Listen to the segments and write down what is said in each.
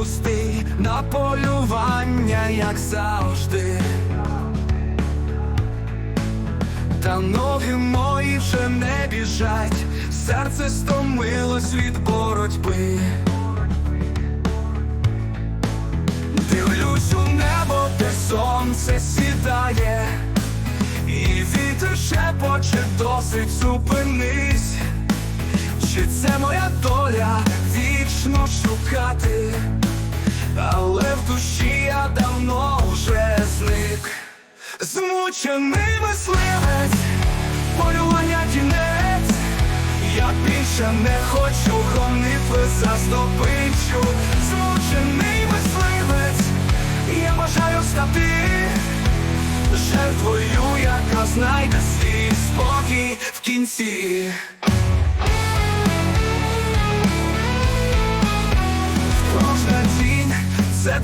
пустий на полювання, як завжди. Та ноги мої вже не біжать, серце стомилось від боротьби. Дивлюсь у небо, де сонце сідає, і вітер шепоче досить зупинись. Чи це моя доля вічно шукати, але в душі я давно вже зник. Змучений мисливець, полювання кінець, я більше не хочу гонитви за здобичу. Змучений мисливець, я бажаю стати жертвою, яка знайде свій спокій в кінці.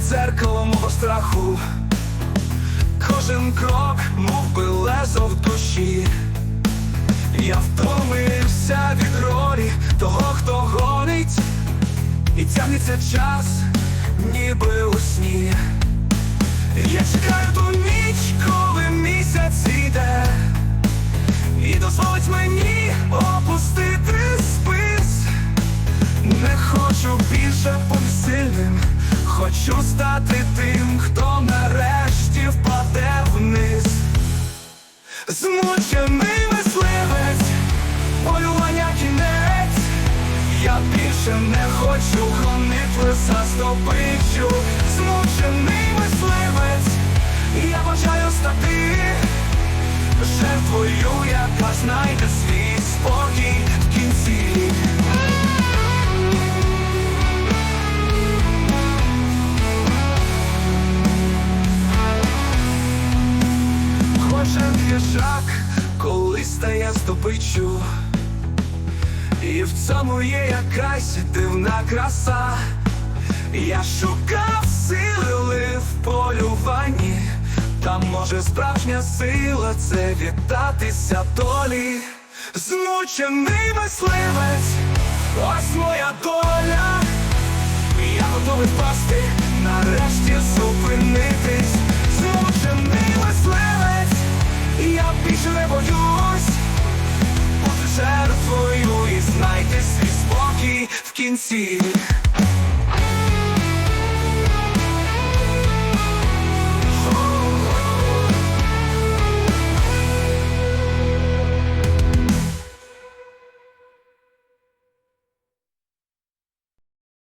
Це дзеркало мого страху. Кожен крок, мов би лезо в душі. Я втомився від ролі того, хто гонить, і тягнеться час, ніби у сні. Я чекаю ту ніч, коли місяць іде, і дозволить мені хочу стати тим, хто нарешті впаде вниз. Змучений мисливець, полювання кінець, я більше не хочу гонитви за здобичу. Змучений мисливець, я бажаю стати жертвою, яка знайде свій Кожен колись стає здобиччю І в цьому є якась дивна краса. Я шукав сили в полюванні. Та може справжня сила це віддатися долі. Змучений мисливець, ось моя доля. Я готовий впасти, нарешті зупинитись. Змучений мисливець, кінці